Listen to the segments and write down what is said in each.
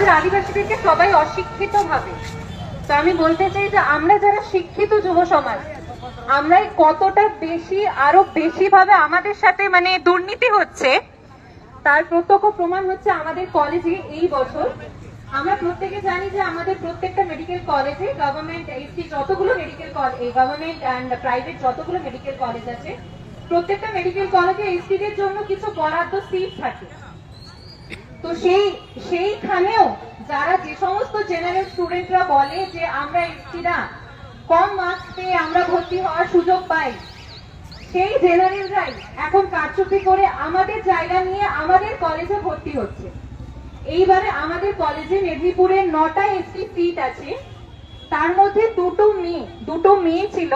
আমাদের আদিবাসীদেরকে সবাই অশিক্ষিত ভাবে। তো আমি বলতে চাই যে আমরা যারা শিক্ষিত যুব সমাজ, আমরাই কতটা বেশি, আরও বেশি ভাবে আমাদের সাথে মানে দুর্নীতি হচ্ছে, তার প্রত্যক্ষ প্রমাণ হচ্ছে আমাদের কলেজে এই বছর। আমরা প্রত্যেকে জানি যে আমাদের প্রত্যেকটা মেডিকেল কলেজে গভর্নমেন্ট এইচটি যতগুলো medical college government and private যতগুলো মেডিকেল কলেজ আছে, প্রত্যেকটা মেডিকেল কলেজে এইচটির জন্য কিছু বরাদ্দ সিট থাকে। তো সেই, সেইখানেও যারা যে সমস্ত জেনারেল স্টুডেন্টরা বলে যে আমরা এসটিরা কম মার্কস পেয়ে আমরা ভর্তি হওয়ার সুযোগ পাই, সেই জেনারেলরাই এখন কারচুপি করে আমাদের জায়গা নিয়ে আমাদের কলেজে ভর্তি হচ্ছে। এইবারে আমাদের কলেজে মেদিনীপুরে নটা এসটি সিট আছে। তার মধ্যে দুটো মেয়ে দুটো মেয়ে ছিল,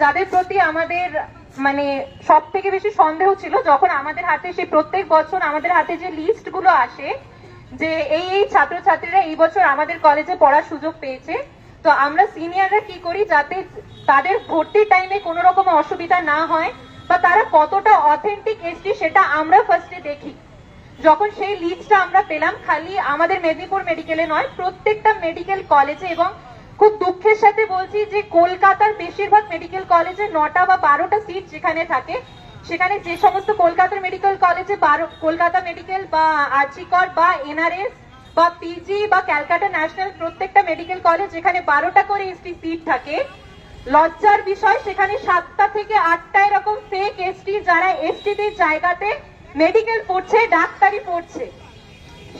যাদের প্রতি আমাদের মানে সব থেকে বেশি সন্দেহ ছিল যখন আমাদের হাতে সেই প্রত্যেক বছর আমাদের হাতে যে লিস্টগুলো আসে, যে এই এই ছাত্রছাত্রীরা এই বছর আমাদের কলেজে পড়ার সুযোগ পেয়েছে, তো আমরা সিনিয়ররা কি করি যাতে তাদের ভর্তির টাইমে কোনো রকম অসুবিধা না হয় বা তারা কতটা অথেন্টিক এসটি সেটা আমরা ফার্স্টে দেখি। যখন সেই লিস্টটা আমরা পেলাম, খালি আমাদের মেদিনীপুর মেডিকেলে নয়, প্রত্যেকটা মেডিকেল কলেজে এবং খুব দুঃখের সাথে বলছি যে কলকাতার বেশিরভাগ মেডিকেল কলেজে নটা বা বারোটা সিট যেখানে থাকে, সেখানে যে সমস্ত কলকাতার মেডিকেল কলেজে বারো, কলকাতা মেডিকেল বা আর্চিকর বা এনআরএস বা পিজি বা ক্যালকাটা ন্যাশনাল প্রত্যেকটা মেডিকেল কলেজ যেখানে বারোটা করে এসটি সিট থাকে, লজ্জার বিষয় সেখানে সাতটা থেকে আটটা এরকম ফেক এসটি যারা এসটিদের জায়গাতে মেডিকেল পড়ছে, ডাক্তারি পড়ছে।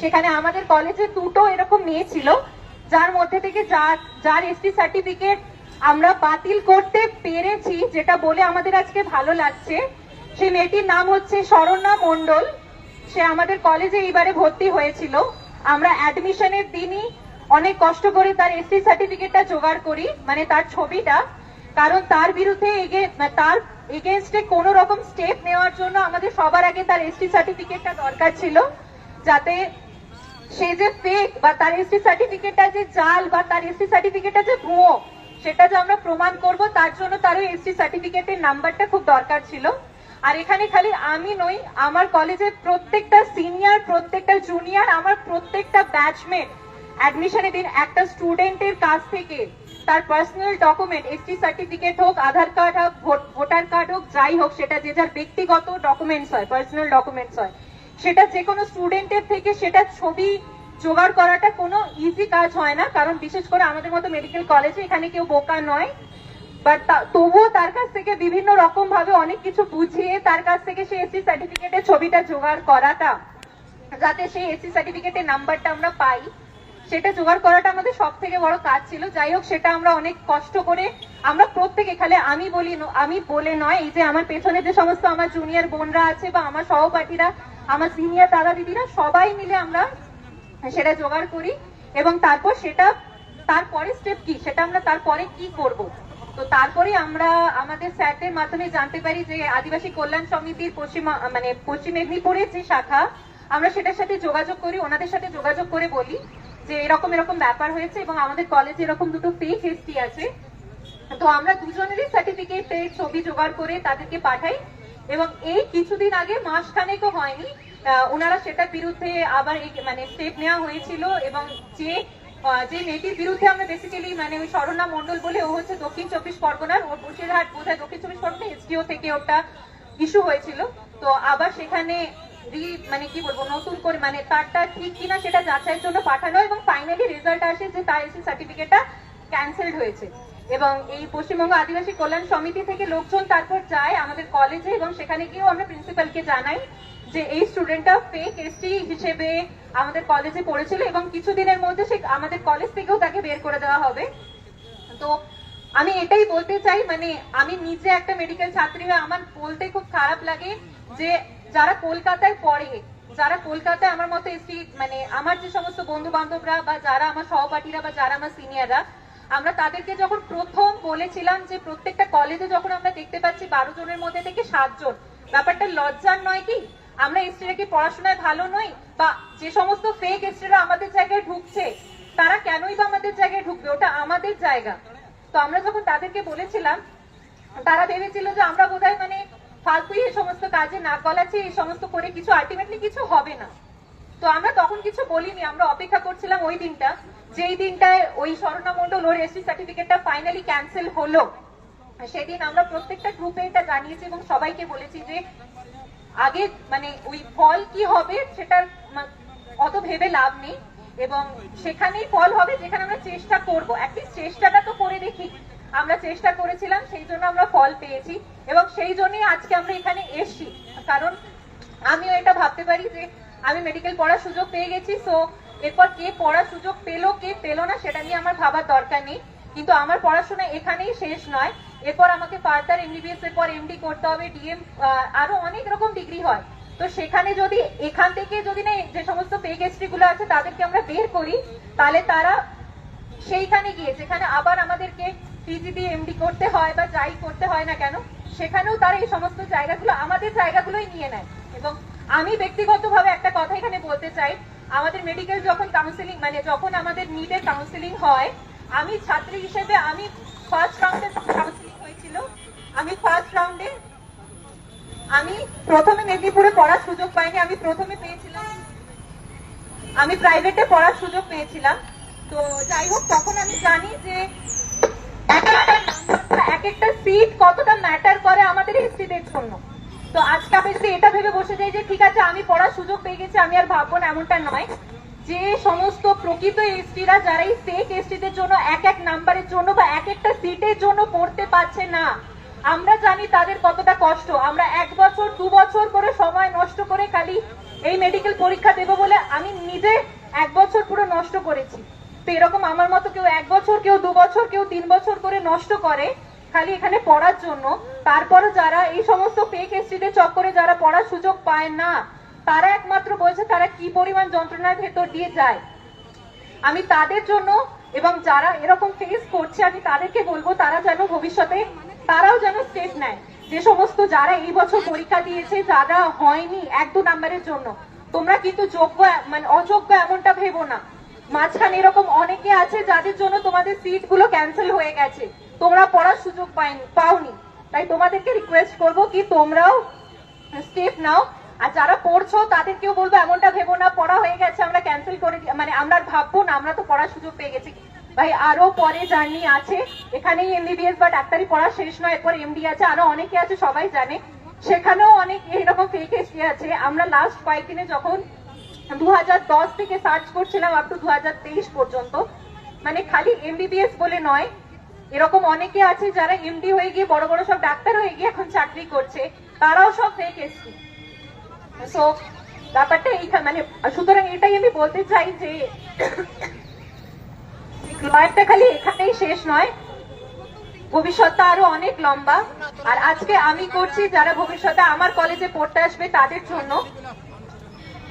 সেখানে আমাদের কলেজে দুটো এরকম মেয়ে ছিল। যার মধ্যে থেকে যার যার এসটি সার্টিফিকেট আমরা বাতিল করতে পেরেছি, যেটা বলে আমাদের আজকে ভালো লাগছে। সেই মেয়েটির নাম হচ্ছে শরণ্যা মণ্ডল। সে আমাদের কলেজে এইবারে ভর্তি হয়েছিল। আমরা অ্যাডমিশনের দিনই অনেক কষ্ট করে তার এসটি সার্টিফিকেটটা জোগাড় করি মানে তার ছবিটা। কারণ তার বিরুদ্ধে তার এগেনস্টে কোনো রকম স্টেপ নেওয়ার জন্য আমাদের সবার আগে তার এসটি সার্টিফিকেটটা দরকার ছিল, যাতে সে যে ফেক বা তার এসটি সার্টিফিকেটটা যে জাল বা তার এসটি সার্টিফিকেটটা যে ভুয়ো, সেটা যে আমরা প্রমাণ করব, তার জন্য তার ওই এসটি সার্টিফিকেটের নাম্বারটা খুব দরকার ছিল। আর এখানে খালি আমি নই, আমার কলেজের প্রত্যেকটা সিনিয়র প্রত্যেকটা জুনিয়র আমার প্রত্যেকটা ব্যাচমেট অ্যাডমিশনের দিন একটা স্টুডেন্টের কাছ থেকে তার পার্সোনাল ডকুমেন্ট এসটি সার্টিফিকেট হোক, আধার কার্ড হোক ভোটার কার্ড হোক, যাই হোক, সেটা যে যার ব্যক্তিগত ডকুমেন্টস হয় পার্সোনাল ডকুমেন্টস হয় সেটা যে কোনো স্টুডেন্টের থেকে সেটা ছবি জোগাড় করাটা কোনো ইজি কাজ হয় না, কারণ বিশেষ করে আমাদের মতো মেডিকেল কলেজে এখানে কেউ বোকা নয়। বাট তবুও তার কাছ থেকে বিভিন্ন রকম ভাবে অনেক কিছু বুঝিয়ে তার কাছ থেকে সেই এসসি সার্টিফিকেটের ছবিটা জোগাড় করাটা, যাতে সেই এসসি সার্টিফিকেটের নাম্বারটা আমরা পাই, সেটা জোগাড় করাটা আমাদের সব থেকে বড় কাজ ছিল। যাই হোক, সেটা আমরা অনেক কষ্ট করে আমরা প্রত্যেক এখানে আমি বলি আমি বলে নয়, এই যে আমার পেছনে যে সমস্ত আমার জুনিয়র বোনরা আছে বা আমার সহপাঠীরা, আমার সিনিয়র দাদা দিদিরা, সবাই মিলে আমরা সেটা জোগাড় করি এবং তারপর সেটা, তারপরে স্টেপ কি? সেটা আমরা তারপরে কি করব? তো তারপরে আমরা আমাদের স্যারদের মাধ্যমে জানতে পারি যে আদিবাসী কল্যাণ সমিতির পশ্চিম মানে পশ্চিম মেদিনীপুরের যে শাখা, আমরা সেটার সাথে যোগাযোগ করি, ওনাদের সাথে যোগাযোগ করে বলি যে এরকম এরকম ব্যাপার হয়েছে এবং আমাদের কলেজে এরকম দুটো ফেক এসটি আছে। তো আমরা দুজনেরই সার্টিফিকেটের ছবি জোগাড় করে তাদেরকে পাঠাই এবং এই কিছুদিন আগে মাসখানেকও হয়নি ওনারা সেটার বিরুদ্ধে আবার মানে স্টেপ নেওয়া হয়েছিল এবং যে যে মেয়েটির বিরুদ্ধে আমরা বেসিক্যালি মানে ওই শরণা মন্ডল বলে ও হচ্ছে দক্ষিণ চব্বিশ পরগনার ওর বসিরহাট বোধহয় দক্ষিণ চব্বিশ পরগনা এসডিও থেকে ওটা ইস্যু হয়েছিল। তো আবার সেখানে রি- মানে কি বলব, নতুন করে মানে তারটা ঠিক কিনা সেটা যাচাইয়ের জন্য পাঠানো এবং ফাইনালি রেজাল্ট আসে যে তার এসি সার্টিফিকেটটা ক্যান্সেলড হয়েছে। এবং এই পশ্চিমবঙ্গ আদিবাসী কল্যাণ সমিতি থেকে লোকজন তারপর যায় আমাদের কলেজে এবং সেখানে গিয়েও আমরা প্রিন্সিপালকে জানাই যে এই স্টুডেন্টটা ফেক এসটি হিসেবে আমাদের কলেজে পড়েছিল এবং কিছুদিনের মধ্যে সে আমাদের কলেজ থেকেও তাকে বের করে দেওয়া হবে। তো আমি এটাই বলতে চাই মানে আমি নিজে একটা মেডিকেল ছাত্রী হয়ে আমার বলতে খুব খারাপ লাগে যে যারা কলকাতায় পড়ে, যারা কলকাতায় আমার মতো এসটি মানে আমার যে সমস্ত বন্ধু বান্ধবরা বা যারা আমার সহপাঠীরা বা যারা আমার সিনিয়ররা আমরা তাদেরকে যখন প্রথম বলেছিলাম যে প্রত্যেকটা কলেজে যখন আমরা দেখতে পাচ্ছি বারো জনের মধ্যে থেকে সাতজন ব্যাপারটা লজ্জার নয় কি? আমরা এসটিরা কি পড়াশোনায় ভালো নই? বা যে সমস্ত ফেক এসটিরা আমাদের জায়গায় ঢুকছে, তারা কেনই বা আমাদের জায়গায় ঢুকবে? ওটা আমাদের জায়গা। তো আমরা যখন তাদেরকে বলেছিলাম, তারা ভেবেছিল যে আমরা বোধহয় মানে ফালতুই এই সমস্ত কাজে না গলাচ্ছি, এই সমস্ত করে কিছু আলটিমেটলি কিছু হবে না। তো আমরা তখন কিছু বলিনি, আমরা অপেক্ষা করছিলাম ওই দিনটা। যেই দিনটায় ওই স্বর্ণা মণ্ডল ওর এসসি সার্টিফিকেটটা ফাইনালি ক্যান্সেল হলো, সেদিন আমরা প্রত্যেকটা গ্রুপে এটা জানিয়েছি এবং সবাইকে বলেছি যে আগে মানে ওই ফল কি হবে সেটা অত ভেবে লাভ নেই এবং সেখানেই ফল হবে যেখানে আমরা চেষ্টা করব। অ্যাটলিস্ট চেষ্টাটা তো করে দেখি। আমরা চেষ্টা করেছিলাম, সেই জন্য আমরা ফল পেয়েছি এবং সেই জন্যই আজকে আমরা এখানে এসছি। কারণ আমিও এটা ভাবতে পারি যে আমি মেডিকেল পড়ার সুযোগ পেয়ে গেছি সো এরপর কে পড়ার সুযোগ পেল, কে পেল না, সেটা নিয়ে আমার ভাবার দরকার নেই। কিন্তু আমার পড়াশোনা এখানেই শেষ নয়। এরপর আমাকে ফার্দার এমবিবিএস এর পর এমডি করতে হবে ডিএম আরও অনেক রকম ডিগ্রি হয়। তো সেখানে যদি, এখান থেকে যদি না যে সমস্ত পে কেস্ট্রি গুলো আছে, তাদেরকে আমরা বের করি, তাহলে তারা সেইখানে গিয়ে, যেখানে আবার আমাদেরকে পিজি দিয়ে এমডি করতে হয় বা যাই করতে হয় না কেন, সেখানেও তারা এই সমস্ত জায়গাগুলো, আমাদের জায়গাগুলোই নিয়ে নেয়। এবং আমি ব্যক্তিগতভাবে একটা কথা এখানে বলতে চাই আমাদের মেডিকেল যখন কাউন্সিলিং মানে যখন আমাদের নিটের কাউন্সিলিং হয়, আমি ছাত্রী হিসেবে আমি ফার্স্ট রাউন্ডে কাউন্সিলিং হয়েছিল। আমি ফার্স্ট রাউন্ডে আমি প্রথমে মেদিনীপুরে পড়ার সুযোগ পাইনি, আমি প্রথমে পেয়েছিলাম। আমি প্রাইভেটে পড়ার সুযোগ পেয়েছিলাম। তো যাই হোক, তখন আমি জানি যে এক একটা এক একটা সিট কতটা ম্যাটার করে আমাদের এসটিদের জন্য। তো আজকে আমি যদি এটা ভেবে বসে যাই যে ঠিক আছে, আমি পড়ার সুযোগ পেয়ে গেছি, আমি আর ভাববো না এমনটা নয়। যে সমস্ত প্রকৃত এসটিরা যারা এই ফেক এসটিদের জন্য এক এক নাম্বারের জন্য বা এক একটা সিটের জন্য পড়তে পারছে না, আমরা জানি তাদের কতটা কষ্ট। আমরা এক বছর, দু বছর করে সময় নষ্ট করে খালি এই মেডিকেল পরীক্ষা দেবো বলে আমি নিজে এক বছর পুরো নষ্ট করেছি। তো এরকম আমার মতো কেউ এক বছর, কেউ দু বছর, কেউ তিন বছর করে নষ্ট করে খালি এখানে পড়ার জন্য। তারপরে যারা এই সমস্ত ফেক এসটিদের চক্করে যারা পড়ার সুযোগ পায় না, তারা একমাত্র বলছে তারা কি পরিমাণ যন্ত্রণার ভেতর দিয়ে যায়। আমি তাদের জন্য এবং যারা এরকম ফেস করছে, আমি তাদেরকে বলব তারা যেন ভবিষ্যতে, তারাও যেন স্টেপ নেয়। যে সমস্ত যারা এই বছর পরীক্ষা দিয়েছে, যারা হয়নি এক দু নাম্বারের জন্য, তোমরা কিন্তু যোগ্য মানে অযোগ্য এমনটা ভেবো না। মাঝখানে এরকম অনেকে আছে যাদের জন্য তোমাদের সিটগুলো ক্যান্সেল হয়ে গেছে। তোমরা পড়ার সুযোগ পাওনি। তাই তোমাদেরকে রিকোয়েস্ট করব কি তোমরাও স্টেপ নাও। আর যারা পড়ছো, তাদেরকেও বলব, এমনটা ভেবো না, পড়া হয়ে গেছে, আমরা ক্যান্সেল করে মানে আমরা ভাববো না, আমরা তো পড়ার সুযোগ পেয়ে গেছি। ভাই, আরও পরে জার্নি আছে। এখানেই এমবিবিএস বা ডাক্তারি পড়া শেষ নয়, এরপর এমডি আছে, আরও অনেকে আছে, সবাই জানে। সেখানেও অনেক এরকম ফেক এসটি আছে। আমরা লাস্ট কয়েকদিনে যখন দু হাজার দশ থেকে সার্চ করছিলাম আপ টু দু পর্যন্ত। মানে খালি এমবিবিএস বলে নয় এরকম অনেকে আছে যারা এমডি হয়ে গিয়ে, বড় বড় সব ডাক্তার হয়ে গিয়ে এখন চাকরি করছে, তারাও সব ফেক এসটি সো ব্যাপারটা এইখানে মানে সুতরাং এটাই আমি বলতে চাই যে, লয়ারটা খালি এখানেই শেষ নয়, ভবিষ্যৎটা আরও অনেক লম্বা। আর আজকে আমি করছি, যারা ভবিষ্যতে আমার কলেজে পড়তে আসবে, তাদের জন্য।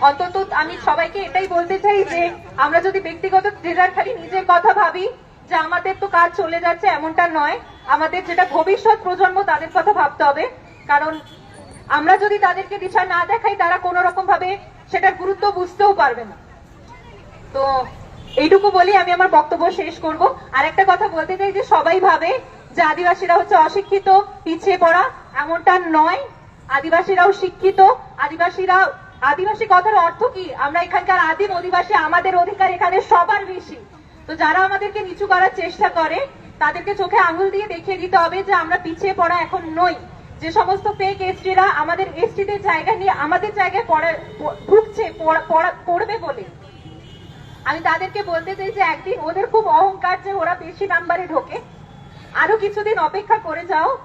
অন্তত আমি সবাইকে এটাই বলতে চাই যে, আমরা যদি ব্যক্তিগত ট্রেজার খালি নিজের কথা ভাবি যে আমাদের তো কাজ চলে যাচ্ছে এমনটা নয়। আমাদের যেটা ভবিষ্যৎ প্রজন্ম, তাদের কথা ভাবতে হবে। কারণ আমরা যদি তাদেরকে দিশা না দেখাই, তারা কোনো রকম ভাবে সেটার গুরুত্ব বুঝতেও পারবে না। তো এইটুকু বলি আমি আমার বক্তব্য শেষ করব। আর একটা কথা বলতে চাই যে সবাই ভাবে যে আদিবাসীরা হচ্ছে অশিক্ষিত, পিছিয়ে পড়া, এমনটা নয়। আদিবাসীরাও শিক্ষিত। আদিবাসীরা, আদিবাসী কথার অর্থ কি? আমরা এখানকার আদিম অধিবাসী, আমাদের অধিকার এখানে সবার বেশি। তো যারা আমাদেরকে নিচু করার চেষ্টা করে, তাদেরকে চোখে আঙুল দিয়ে দেখিয়ে দিতে হবে যে আমরা পিছিয়ে পড়া এখন নই। যে সমস্ত ফেক এসটিরা আমাদের এসটিদের জায়গা নিয়ে আমাদের জায়গায় পড়া ঢুকছে পড়া- পড়া- পড়বে বলে। আমি তাদেরকে বলতে চাই যে একদিন ওদের খুব অহংকার যে ওরা বেশি নাম্বারে ঢোকে। আরও কিছুদিন অপেক্ষা করে যাও।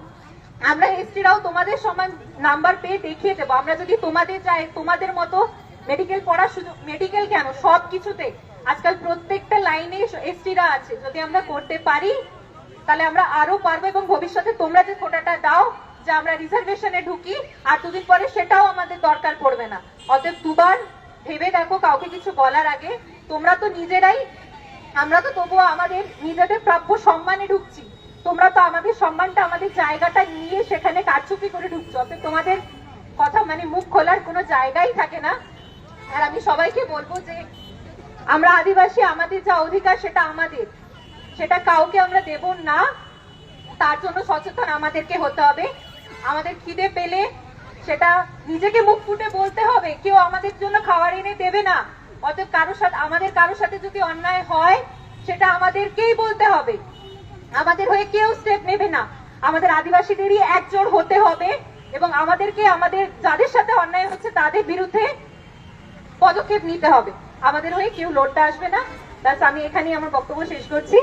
আমরা এসটিরাও তোমাদের সমান নাম্বার পেয়ে দেখিয়ে দেবো। আমরা যদি তোমাদের চাই তোমাদের মতো মেডিকেল পড়ার সুযোগ মেডিকেল কেন? সব কিছুতে আজকাল প্রত্যেকটা লাইনে এসটিরা আছে। যদি আমরা করতে পারি, তাহলে আমরা আরও পারব এবং ভবিষ্যতে তোমরা যে কোটাটা দাও, যে আমরা রিজার্ভেশনে ঢুকি, আর দুদিন পরে সেটাও আমাদের দরকার পড়বে না। অতএব দুবার ভেবে দেখো, কাউকে কিছু বলার আগে। তোমরা তো নিজেরাই, আমরা তো তবুও আমাদের নিজেদের প্রাপ্য সম্মানে ঢুকছি। তোমরা তো আমাদের সম্মানটা আমাদের জায়গাটা নিয়ে সেখানে কারচুপি করে ঢুকছো। অতএব তোমাদের কথা মানে মুখ খোলার কোনো জায়গাই থাকে না। আর আমি সবাইকে বলব যে আমরা আদিবাসী, আমাদের যা অধিকার সেটা আমাদের। সেটা কাউকে আমরা দেব না। তার জন্য সচেতন আমাদেরকে হতে হবে। আমাদের খিদে পেলে সেটা নিজেকে মুখ ফুটে বলতে হবে। কেউ আমাদের জন্য খাবার এনে দেবে না। অতএব কারোর সাথে, আমাদের কারোর সাথে যদি অন্যায় হয়, সেটা আমাদেরকেই বলতে হবে। আমাদের হয়ে কেউ স্টেপ নেবে না। আমাদের আদিবাসীদেরই একজোট হতে হবে এবং আমাদেরকে আমাদের যাদের সাথে অন্যায় হচ্ছে তাদের বিরুদ্ধে পদক্ষেপ নিতে হবে। আমাদের হয়ে কেউ লোডটা আসবে না। ব্যাস আমি এখানেই আমার বক্তব্য শেষ করছি।